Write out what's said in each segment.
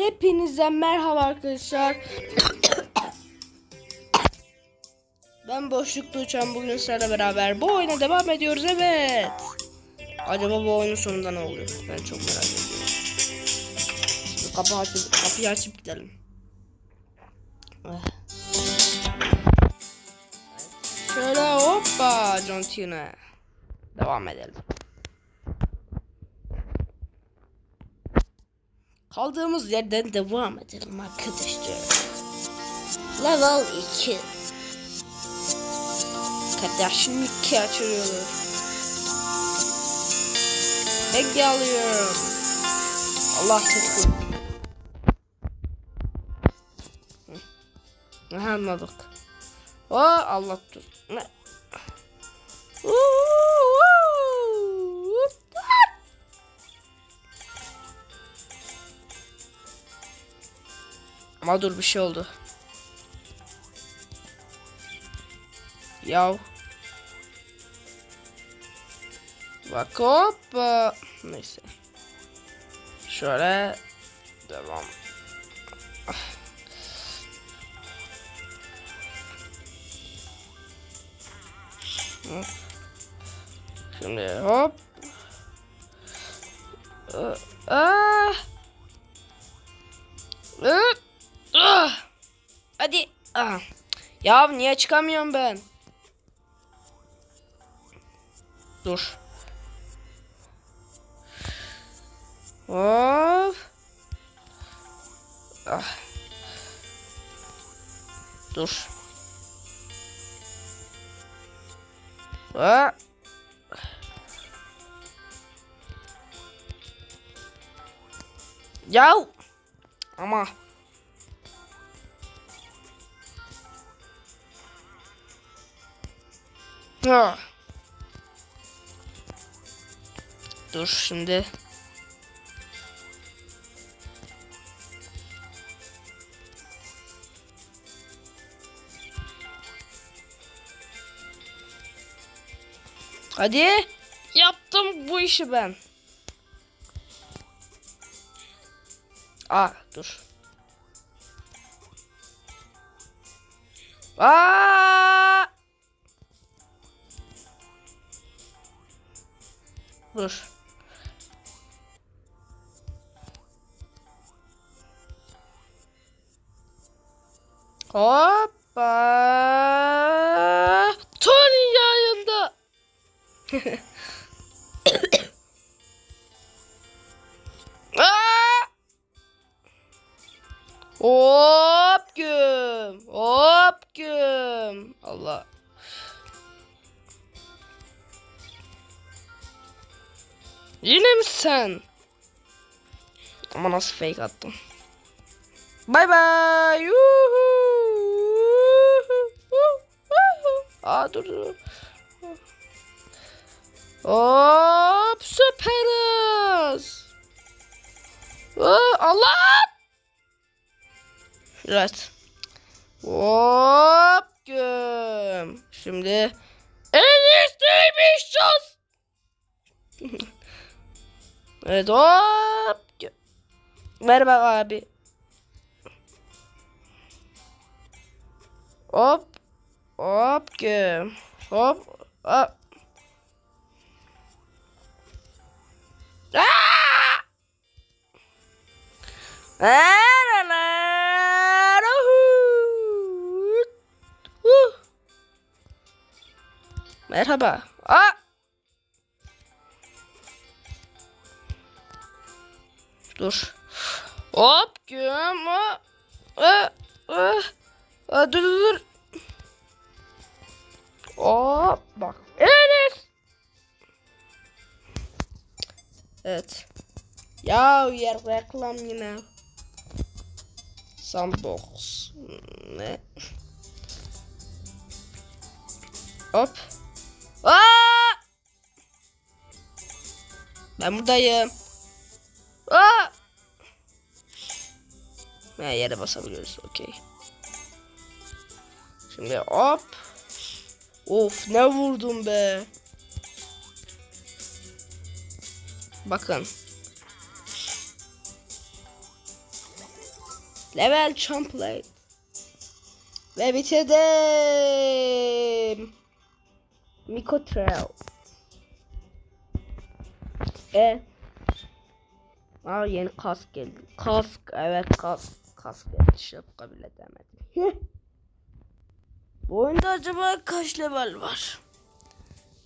Hepinize merhaba arkadaşlar. ben boşlukta uçan bugün sizlerle beraber bu oyuna devam ediyoruz evet. Acaba bu oyunun sonunda ne oluyor? Ben çok merak ediyorum. Şimdi kapı açıp, kapıyı açıp gidelim. Ah. Şöyle hoppa John Cena. Devam edelim. Kaldığımız yerden devam edelim arkadaşlar. Level 2. Kardeşim 2 açılıyor. Bekle alıyorum. Allah ses. Aha, anladık. O Allah dur. Ne? Uuu. Ama dur bir şey oldu. Yav. Bak hoppa. Neyse. Şöyle devam. Şimdi hop. Aa. Hadi. Ah. Ya niye çıkamıyorum ben? Dur. Hop. Ah. Dur. Ah. Yav. Ama. Ha. Dur şimdi. Hadi. Yaptım bu işi ben. Aa dur. Aa! Dur. Hoppa. Tony yayında. Sen? Ama nasıl fake attım. Bay bay. Aa dur dur. Hop süperiz. Allah. Evet. Hop güm. Şimdi en iyisiymiş şans. Evet hop. Ver bak abi. Hop. Hop güm. Hop. Hop. Uh. Merhaba. Aa! Dur. Hop güm. Aa, aa, aa. Dur dur dur. Hop bak. Enes. Evet. Ya yer reklam yine. Sandbox. Ne? Hop. Aa! Ben buradayım. Aa! Ha, yere basabiliyoruz. Okey. Şimdi hop. Of ne vurdum be. Bakın. Level Champlate. Ve bitirdim. Miko Trail. E. Aa yeni kask geldi. Kask evet kask. Kask geldi. Şapka bile demedim. Bu oyunda acaba kaç level var?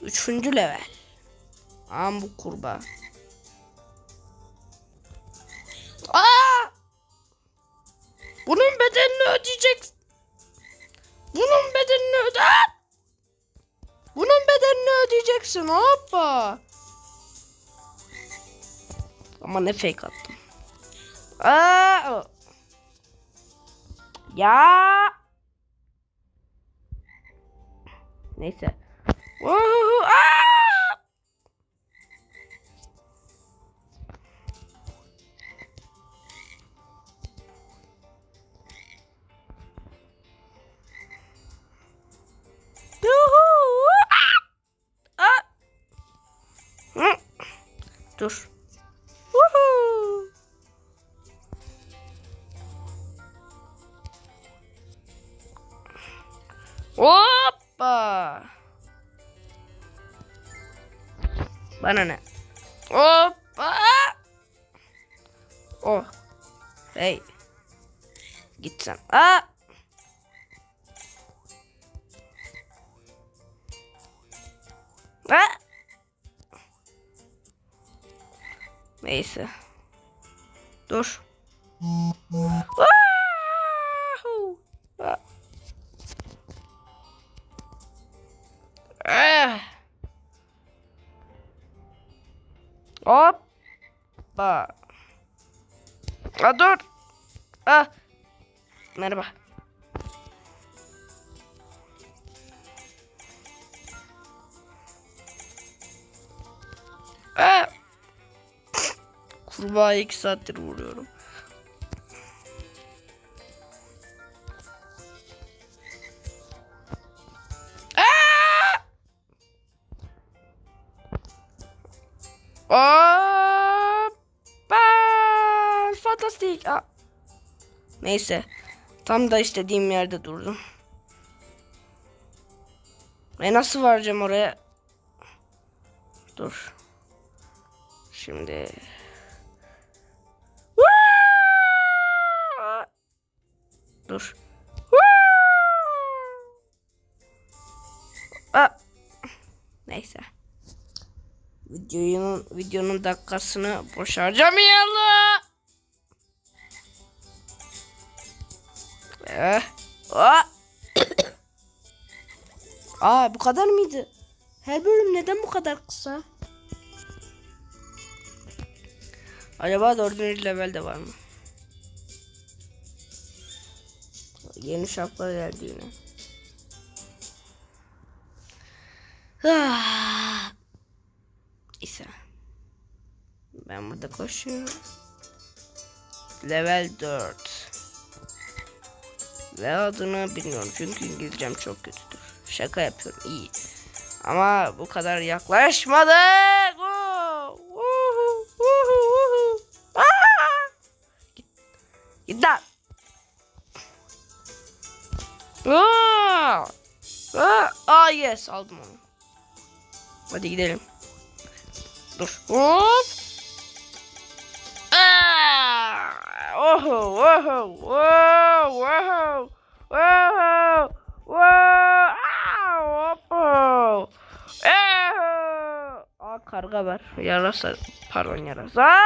Üçüncü level. Am bu kurbağa. Aa! Bunun bedelini ödeyeceksin. Bunun bedelini öde. Bunun bedelini ödeyeceksin. Hoppa. Ama ne fake attım. Aa! Ya! Neyse. Hı. Dur. Bana ne? Hoppa. Oh. Hey. Git sen. Aa. Aa. Neyse. Dur. Wahoo! Hoppa. Aa, dur. Ah. Merhaba. Ah. Kurbağa iki saattir vuruyorum. Neyse. Tam da istediğim yerde durdum. E nasıl varacağım oraya? Dur. Şimdi. Dur. Aa. Neyse. Videonun videonun dakikasını boş Aa. Bu kadar mıydı? Her bölüm neden bu kadar kısa? Acaba dördüncü levelde var mı? Yeni şapkalar geldi yine. Ah. İse. Ben burada koşuyorum. Level 4. Ve adını bilmiyorum çünkü İngilizcem çok kötüdür. Şaka yapıyorum iyi. Ama bu kadar! Aa! Git. Git lan. Aa! Aa yes aldım onu. Hadi gidelim. Dur. Hop. Oho, wow, wow, wow, wow, Aa, hoppo. Eho. Aa karga var. Yarasa, pardon yarasa.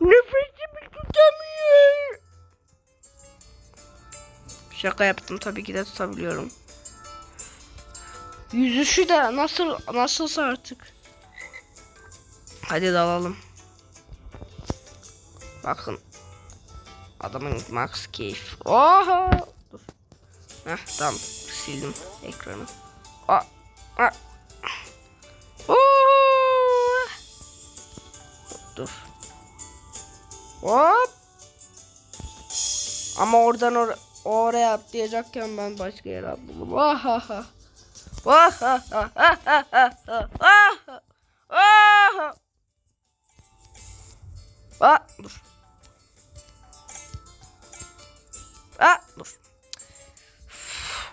Nefesimi tutamıyor. Şaka yaptım tabii ki de tutabiliyorum. Yüzüşü de nasıl nasılsa artık. Hadi dalalım. Bakın. Adamın max keyif. Oha! Dur. Heh tamam sildim ekranı. Aa, aa. Oo! Dur. Hop. Ama oradan or oraya atlayacakken ben başka yere atladım. Vahaha. Vahaha. Vahaha. Vahaha. Aa dur. Aa dur.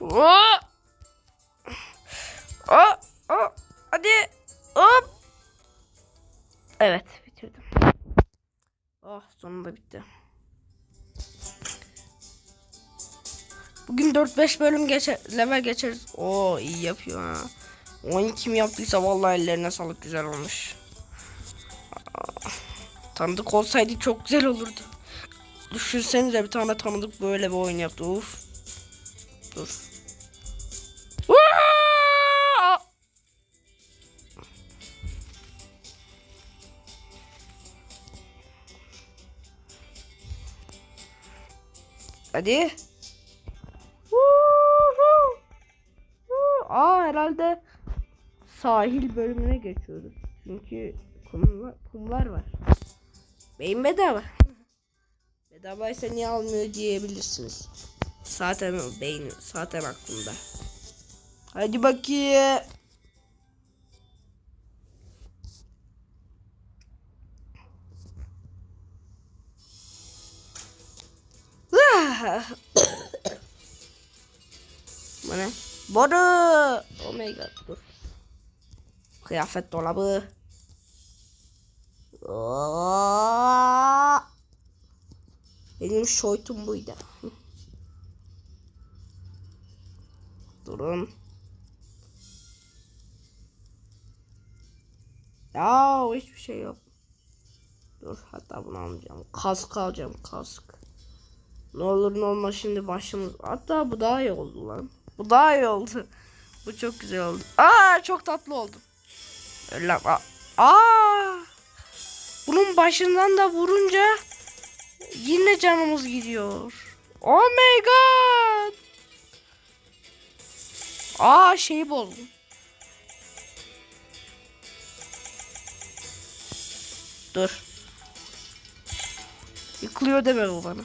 Aa. Aa, aa, hadi. Hop. Evet bitirdim. Oh sonunda bitti. Bugün 4-5 bölüm geçer, level geçeriz. Oo iyi yapıyor ha. Oyun kim yaptıysa vallahi ellerine sağlık güzel olmuş. Tanıdık olsaydı çok güzel olurdu. Düşünsenize bir tane tanıdık böyle bir oyun yaptı. Uf. Dur. Hadi. Aa herhalde sahil bölümüne geçiyoruz. Çünkü kumlar, kumlar var. Beyin bedava. Bedavaysa niye almıyor diyebilirsiniz. Zaten beyin zaten aklımda. Hadi bakayım. Bu ne? Boru. Oh my god dur. Kıyafet dolabı. Aa! Benim şoytum buydu. Durun. Ya hiçbir şey yok. Dur hatta bunu almayacağım. Kask alacağım kask. Ne olur ne olmaz şimdi başımız. Hatta bu daha iyi oldu lan. Bu daha iyi oldu. Bu çok güzel oldu. Aa çok tatlı oldu. Öyle aa. Aa! Bunun başından da vurunca yine canımız gidiyor. Oh my god. Aa şeyi bozdum. Dur. Yıkılıyor deme bu bana.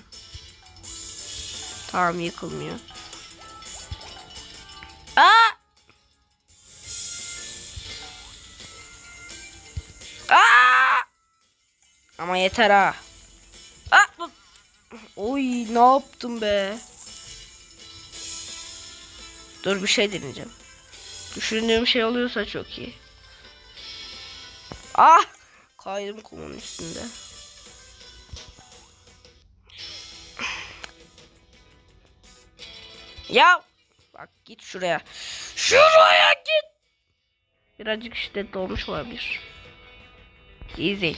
Tamam yıkılmıyor. Aa! Aa! Ama yeter ha. Oy ne yaptım be? Dur bir şey deneyeceğim. Düşündüğüm şey oluyorsa çok iyi. Ah! Kaydım kumun üstünde. Ya bak git şuraya. Şuraya git. Birazcık şiddetli olmuş olabilir. Easy.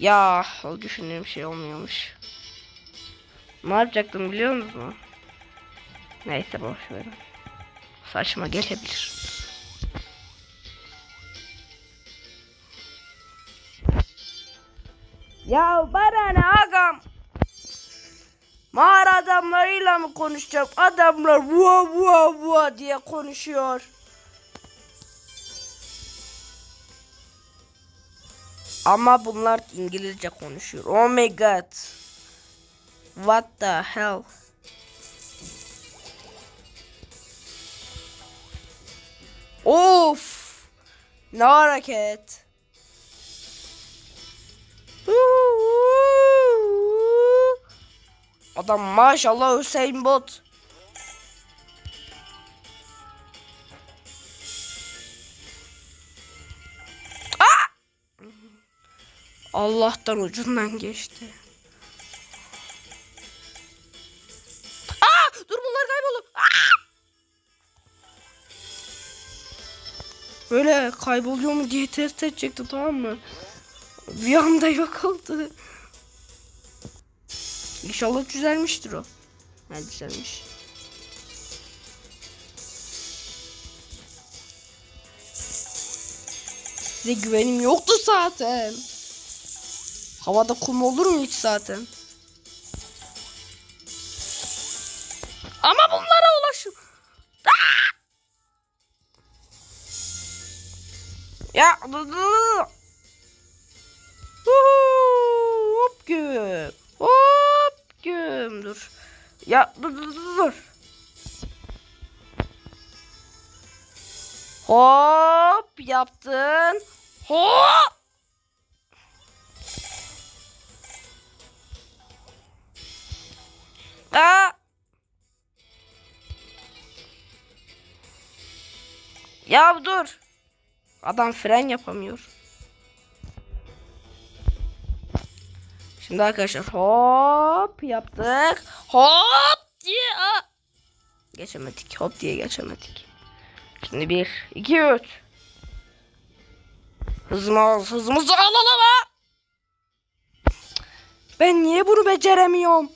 Ya o düşündüğüm şey olmuyormuş. Ne yapacaktım biliyor musun? Neyse boş verin. Saçma gelebilir. Ya bana ne agam? Mağara adamlarıyla mı konuşacağım? Adamlar vua vua vua diye konuşuyor. Ama bunlar İngilizce konuşuyor. Oh my god. What the hell? Of! Ne hareket? Adam maşallah Hüseyin Bot. Allah'tan ucundan geçti. Aa! Dur bunlar kayboldu. Aa! Böyle kayboluyor mu diye test edecektim tamam mı? Bir anda yok oldu. İnşallah düzelmiştir o. Ha düzelmiş. Size güvenim yoktu zaten. Havada kum olur mu hiç zaten? Ama bunlara ulaşım. Aa! Ya Hop güm. Hop güm. Dur. Ya dur dur dur. Hop yaptın. Hop. Aa! Ya dur. Adam fren yapamıyor. Şimdi arkadaşlar hop yaptık. Hop diye geçemedik. Hop diye geçemedik. Şimdi bir, iki, üç. Hızımız, hızımızı alalım ha. Ben niye bunu beceremiyorum?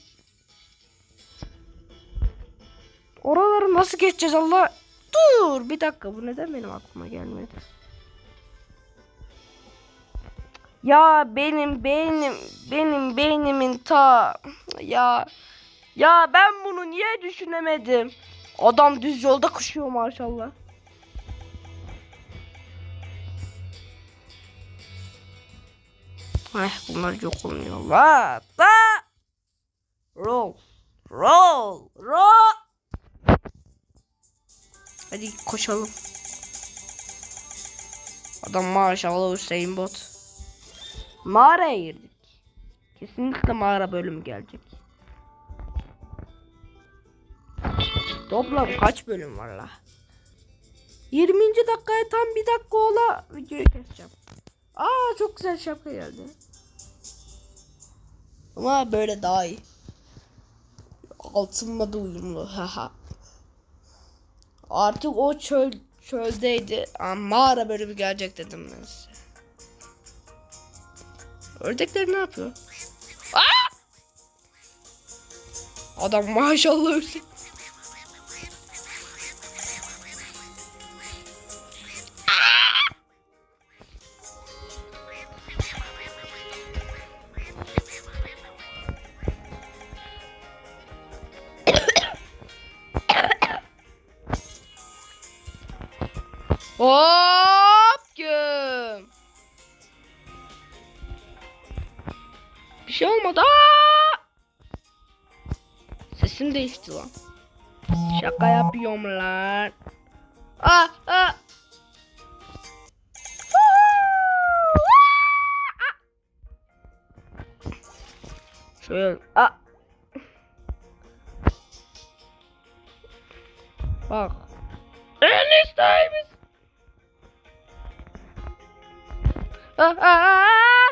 Oraları nasıl geçeceğiz Allah? Dur bir dakika bu neden benim aklıma gelmedi? Ya benim beynim benim beynimin ta ya ya ben bunu niye düşünemedim? Adam düz yolda koşuyor maşallah. Heh bunlar yok olmuyor. Roll roll roll. Hadi koşalım. Adam maşallah Hüseyin Bot. Mağaraya girdik. Kesinlikle mağara bölümü gelecek. Toplam kaç bölüm var la? 20. dakikaya tam bir dakika ola videoyu keseceğim. Aa çok güzel şapka geldi. Ama böyle daha iyi. Altınla da uyumlu. Haha. Artık o çöl çöldeydi. Ama mağara bölümü gelecek dedim ben size. Ördekler ne yapıyor? Aa! Adam maşallah ördek. Hop güm. Bir şey olmadı. Aa! Sesim değişti lan. Şaka yapıyorum lan. Aa, Aa, aa, aa.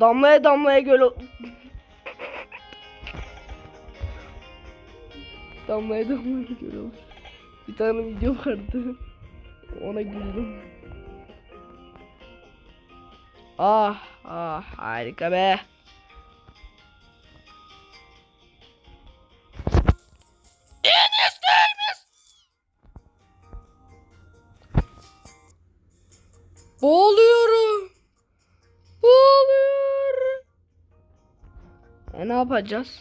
Damlaya damlaya göl Damlaya damlaya göl. Bir tane video vardı. Ona güldüm. Ah ah harika be. Yapacağız?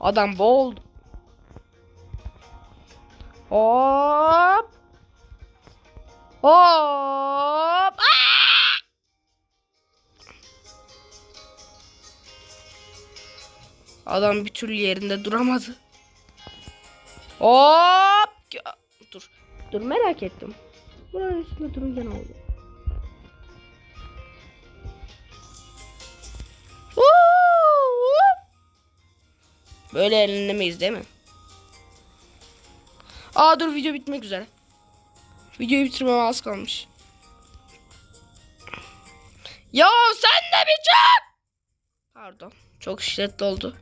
Adam boğuldu. Hop. Hop. Aa! Adam bir türlü yerinde duramadı. Hop. Dur. Dur merak ettim. Buranın üstünde durunca ne oldu? Böyle eğlenemeyiz değil mi? Aa dur video bitmek üzere. Videoyu bitirmeme az kalmış. Ya sen de bir çık! Pardon. Çok şiddetli oldu.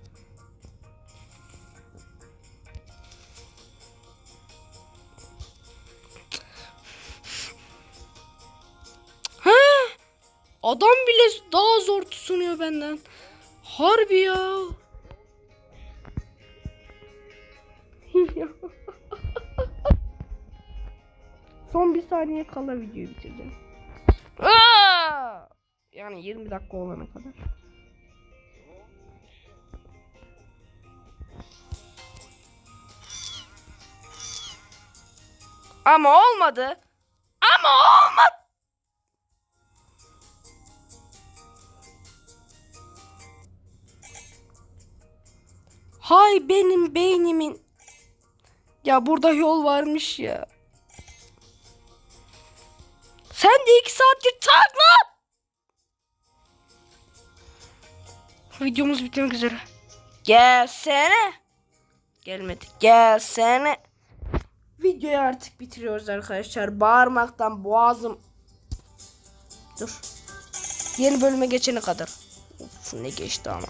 Ha? Adam bile daha zor tutunuyor benden. Harbi ya. Son bir saniye kala videoyu bitireceğim. Aa! Yani 20 dakika olana kadar. Ama olmadı. Ama olmadı. Hay benim beynimin. Ya burada yol varmış ya. Sen de iki saattir tak lan. Videomuz bitmek üzere. Gelsene. Gelmedi. Gelsene. Videoyu artık bitiriyoruz arkadaşlar. Bağırmaktan boğazım. Dur. Yeni bölüme geçene kadar. Of ne geçti ama.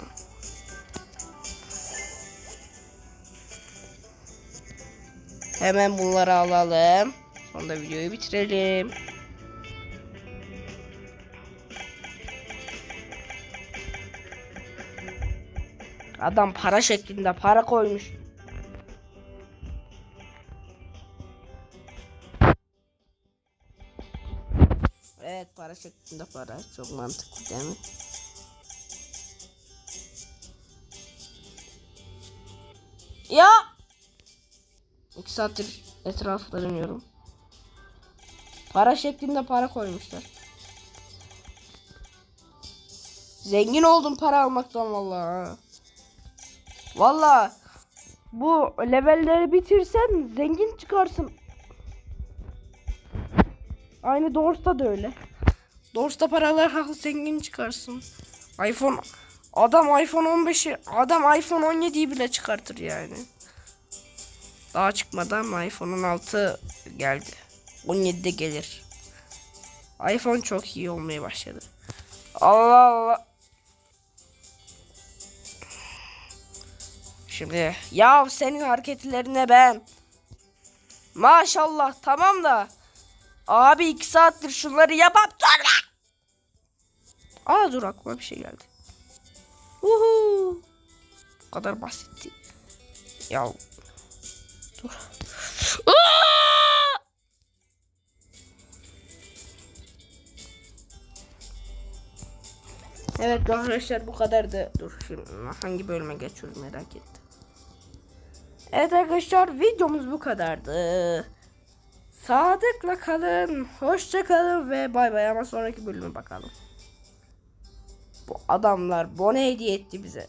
Hemen bunları alalım. Sonra videoyu bitirelim. Adam para şeklinde para koymuş. Evet para şeklinde para. Çok mantıklı değil mi? Ya! İki saattir etrafta dönüyorum. Para şeklinde para koymuşlar. Zengin oldum para almaktan vallahi. Ha. Vallahi bu levelleri bitirsen zengin çıkarsın. Aynı Doors'ta da öyle. Doors'ta paralar haklı zengin çıkarsın. iPhone adam iPhone 15'i adam iPhone 17'yi bile çıkartır yani. Daha çıkmadı ama iPhone 16 geldi. 17'de gelir. iPhone çok iyi olmaya başladı. Allah Allah. Şimdi ya senin hareketlerine ben. Maşallah tamam da. Abi iki saattir şunları yapıp durma. Aa dur aklıma bir şey geldi. Uhu. Bu kadar basitti. Ya. Dur. Evet arkadaşlar bu kadardı. Dur şimdi hangi bölüme geçiyoruz merak ettim. Evet arkadaşlar videomuz bu kadardı. Sadıkla kalın. Hoşça kalın ve bay bay ama sonraki bölüme bakalım. Bu adamlar bone hediye etti bize.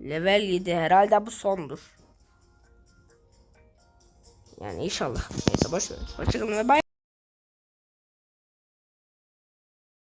Level 7 herhalde bu sondur. Yani inşallah. Neyse boş ver. Hoşçakalın ve bay.